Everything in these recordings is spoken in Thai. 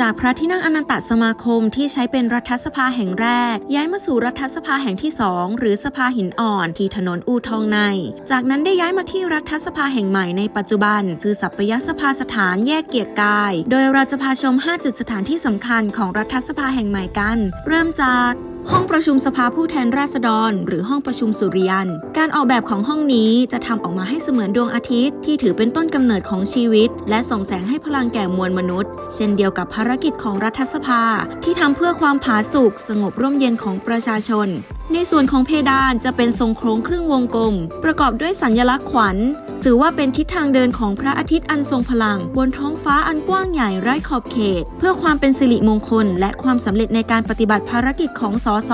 จากพระที่นั่งอนันตสมาคมที่ใช้เป็นรัฐสภาแห่งแรก ย้ายมาสู่รัฐสภาแห่งที่ 2 หรือสภาหินอ่อนที่ถนนอูทองใน จากนั้นได้ย้ายมาที่รัฐสภาแห่งใหม่ในปัจจุบัน คือสัปยสภาสถานแยกเกียรติกาย โดยเราจะพาชม 5 จุดสถานที่สำคัญของรัฐสภาแห่งใหม่กัน เริ่มจาก ห้องประชุมสภาผู้แทนราษฎร หรือห้องประชุมสุริยัน การออกแบบของห้องนี้จะทำออกมาให้เสมือนดวงอาทิตย์ ที่ถือเป็นต้นกำเนิดของชีวิต และส่องแสงให้พลังแก่มวลมนุษย์ เช่นเดียวกับภารกิจของรัฐสภา ที่ทำเพื่อความผาสุกสงบร่มเย็นของประชาชน ในส่วนของเพดานจะเป็นทรงโครงครึ่งวงกลม ประกอบด้วยสัญลักษณ์ขวัญสื่อว่าเป็นทิศทางเดินของพระอาทิตย์อันทรงพลัง บนท้องฟ้าอันกว้างใหญ่ไร้ขอบเขต เพื่อความเป็นสิริมงคล และความสำเร็จในการปฏิบัติภารกิจของสส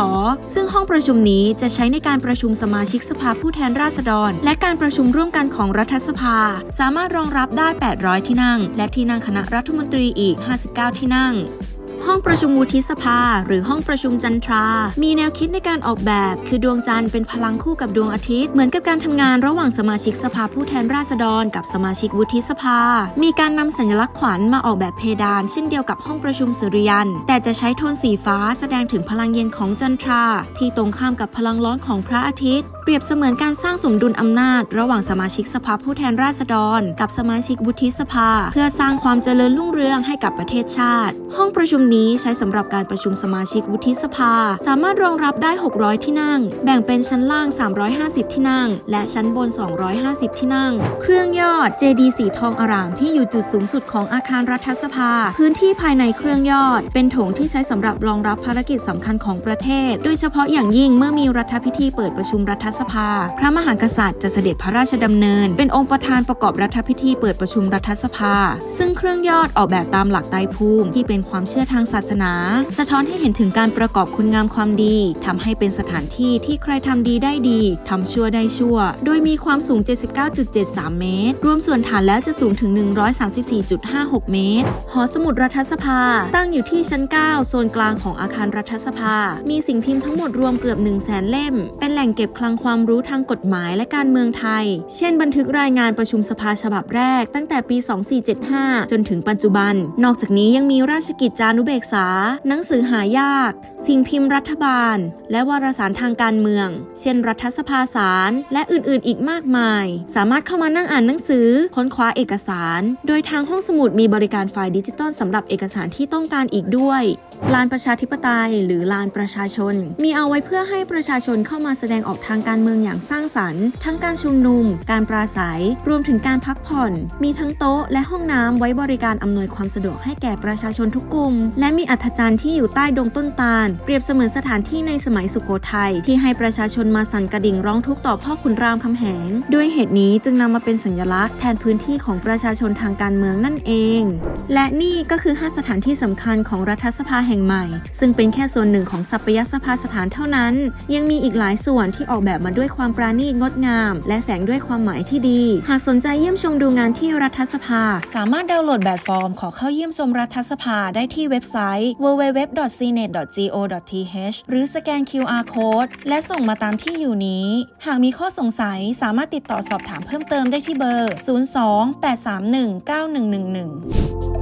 ซึ่งห้องประชุมนี้จะใช้ในการประชุมสมาชิกสภาผู้แทนราษฎร และการประชุมร่วมกันของรัฐสภา สามารถรองรับได้ 800 ที่นั่ง และที่นั่งคณะรัฐมนตรีอีก 59 ที่นั่ง ห้องประชุมวุฒิสภา หรือห้องประชุมจันทรา มีแนวคิดในการออกแบบ คือดวงจันทร์เป็นพลังคู่กับดวงอาทิตย์ เหมือนกับการทำงานระหว่างสมาชิกสภาผู้แทนราษฎร กับสมาชิกวุฒิสภา มีการนำสัญลักษณ์ขวัญมาออกแบบเพดาน เช่นเดียวกับห้องประชุมสุริยัน แต่จะใช้โทนสีฟ้าแสดงถึงพลังเย็นของจันทรา ที่ตรงข้ามกับพลังร้อนของพระอาทิตย์ รียบเสมือนการสร้างสมดุลอำนาจ ระหว่างสมาชิกสภาผู้แทนราษฎร กับสมาชิกวุฒิสภา เพื่อสร้างความเจริญรุ่งเรืองให้กับประเทศชาติ ห้องประชุมนี้ใช้สำหรับการประชุมสมาชิกวุฒิสภา สามารถรองรับได้ 600 ที่นั่ง แบ่งเป็นชั้นล่าง 350 ที่นั่ง และชั้นบน 250 ที่นั่ง เครื่องยอดเจดีสีทองอร่ามที่อยู่จุดสูงสุดของอาคารรัฐสภา พื้นที่ภายในเครื่องยอด เป็นโถงที่ใช้สำหรับรองรับภารกิจสำคัญของประเทศ โดยเฉพาะอย่างยิ่งเมื่อมีรัฐพิธีเปิดประชุมรัฐสภา พระมหากษัตริย์จะเสด็จพระราชดำเนิน เป็นองค์ประธานประกอบรัฐพิธีเปิดประชุมรัฐสภา ซึ่งเครื่องยอดออกแบบตามหลักไตรภูมิ ที่เป็นความเชื่อทางศาสนา สะท้อนให้เห็นถึงการประกอบคุณงามความดีทำให้เป็นสถานที่ที่ใครทำดีได้ดีทำชั่วได้ชั่ว โดยมีความสูง 79.73 เมตร รวมส่วนฐานแล้วจะสูงถึง 134.56 เมตร หอสมุดรัฐสภา ตั้งอยู่ที่ชั้น 9 โซนกลางของอาคารรัฐสภา มีสิ่งพิมพ์ทั้งหมดรวมเกือบ 1 0 0 0 0แสนเล่ม เป็นแหล่งเก็บคลังความรู้ทางกฎหมายและการเมืองไทย เช่น บันทึกรายงานประชุมสภาฉบับแรก ตั้งแต่ปี 2475 จนถึงปัจจุบัน นอกจากนี้ยังมีราชกิจจานุเบกษา หนังสือหายาก สิ่งพิมพ์รัฐบาล และวารสารทางการเมือง เช่น รัฐสภาสาร และอื่นๆ อีกมากมาย สามารถเข้ามานั่งอ่านหนังสือ ค้นคว้าเอกสาร โดยทางห้องสมุดมีบริการไฟล์ดิจิตอลสำหรับเอกสารที่ต้องการอีกด้วยลานประชาธิปไตย หรือลานประชาชน มีเอาไว้เพื่อให้ประชาชนเข้ามาแสดงออกทางการการเมืองอย่างสร้างสรรค์ ทั้งการชุมนุม การปราศัย รวมถึงการพักผ่อน มีทั้งโต๊ะและห้องน้ำไว้บริการอำนวยความสะดวกให้แก่ประชาชนทุกกลุ่ม และมีอัธจันทร์ที่อยู่ใต้ดงต้นตาล เปรียบเสมือนสถานที่ในสมัยสุโขทัยที่ให้ประชาชนมาสั่นกระดิ่งร้องทุกข์ต่อพ่อขุนรามคำแหง ด้วยเหตุนี้จึงนำมาเป็นสัญลักษณ์แทนพื้นที่ของประชาชนทางการเมืองนั่นเอง และนี่ก็คือ 5 สถานที่สำคัญของรัฐสภาแห่งใหม่ ซึ่งเป็นแค่ส่วนหนึ่งของสัปยสภาสถานเท่านั้น ยังมีอีกหลายส่วนที่ออกแบบมาด้วยความปราณีตงดงาม และแฝงด้วยความหมายที่ดี หากสนใจเยี่ยมชมดูงานที่รัฐสภา สามารถดาวน์โหลดแบบฟอร์มขอเข้าเยี่ยมชมรัฐสภาได้ที่เว็บไซต์ www.cnet.go.th หรือสแกน QR code และส่งมาตามที่อยู่นี้ หากมีข้อสงสัยสามารถติดต่อสอบถามเพิ่มเติมได้ที่เบอร์ 02 831 9111